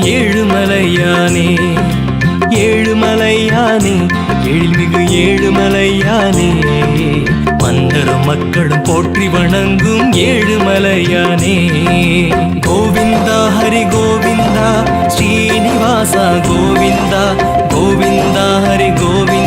வணங்கும் ஏழுமலையானே ஏழுமலையானே எழில்மிகு ஏழுமலையானே. மந்தரும் மக்களும் போற்றி வணங்கும் ஏழுமலையானே. கோவிந்தா ஹரி கோவிந்தா ஸ்ரீனிவாசா கோவிந்தா கோவிந்தா ஹரி கோவிந்தா.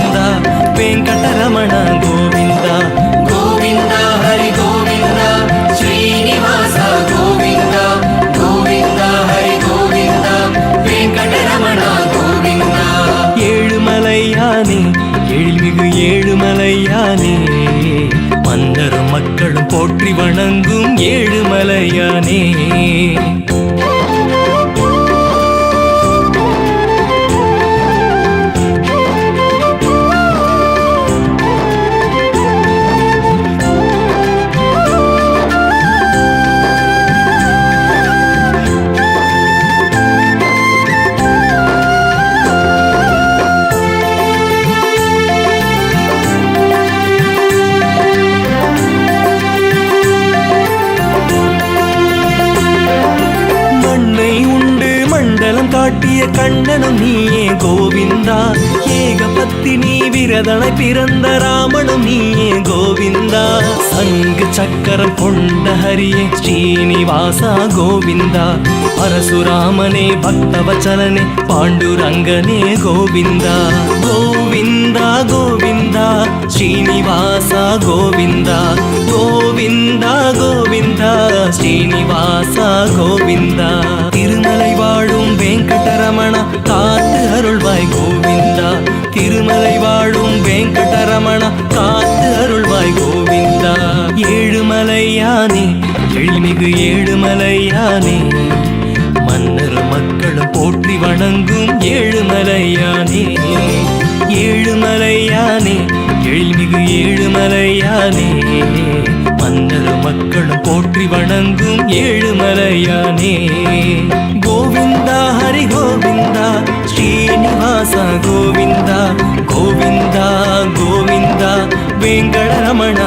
மக்களும் போற்றி வணங்கும் ஏழுமலையானே. கட்டிய கண்ணனும் நீயே கோவிந்தா. ஏகபத்தினி விரதனை பிறந்த ராமனும் நீயே கோவிந்தா. சங்கு சக்கரம் கொண்ட ஹரியே ஸ்ரீனிவாசா கோவிந்தா. பரசுராமனே பக்தவச்சலனே பாண்டுரங்கனே கோவிந்தா. கோவிந்தா கோவிந்தா ஸ்ரீனிவாசா கோவிந்தா. கோவிந்தா கோவிந்தா ஸ்ரீனிவாசா கோவிந்தா. வெங்கடரமணா காத்து அருள்வாய் கோவிந்தா. திருமலை வாழும் வெங்கடரமணா காத்து அருள்வாய் கோவிந்தா. ஏழுமலையானே எழில்மிகு ஏழுமலையானே. மன்னர் மக்களும் போற்றி வணங்கும் ஏழுமலையானே. ஏழுமலையானே எழில்மிகு ஏழுமலையானே. மன்னர் மக்களும் போற்றி வணங்கும் ஏழுமலையானே. கோவிந்தா ஹரி கோவிந்தா ஸ்ரீனிவாசா கோவிந்தா கோவிந்தா கோவிந்தா வெங்கடரமண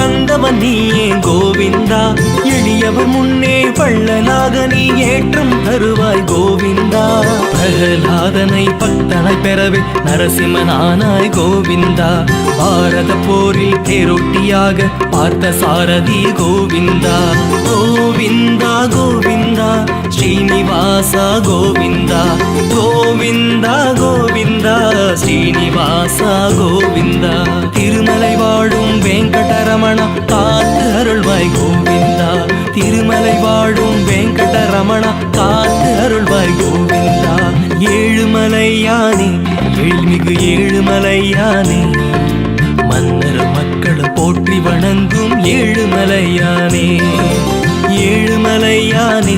தந்தவன் நீயே கோவிந்தா? எளியவர் முன்னே வள்ளலாக நீ ஏற்றம் தருவாய் கோவிந்தா. பிரகலாதனை பக்தனை பெறவே நரசிம்மனானாய் கோவிந்தா. பாரத போரில் தேரொட்டியாக பார்த்த சாரதி கோவிந்தா. கோவிந்தா கோவிந்தா ஸ்ரீனிவாசா கோவிந்தா. கோவிந்தா கோவிந்தா ஸ்ரீனிவாசா கோவிந்தா. வாழும் வெங்கட ரமணா காத்து அருள்வாய் கோவிந்தா ஏழுமலையானே எழில்மிகு ஏழுமலையானே. மன்னர் மக்கள் போற்றி வணங்கும் ஏழுமலையானே. ஏழுமலையானே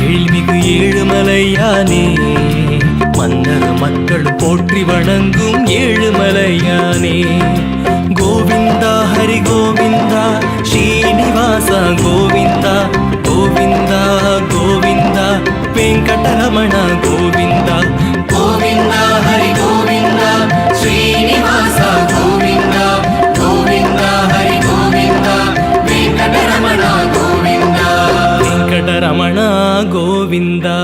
எழில்மிகு ஏழுமலையானே. மன்னர் மக்கள் போற்றி வணங்கும் ஏழுமலையானே. கோவிந்தா ஹரி கோவிந்தா ஸ்ரீனிவாசா கோவிந்தா గోవింద గోవింద వెంకటరమణ గోవింద. గోవింద హరి గోవింద శ్రీనివాస గోవింద. గోవింద హరి గోవింద వెంకటరమణ గోవింద. వెంకటరమణ గోవిందా.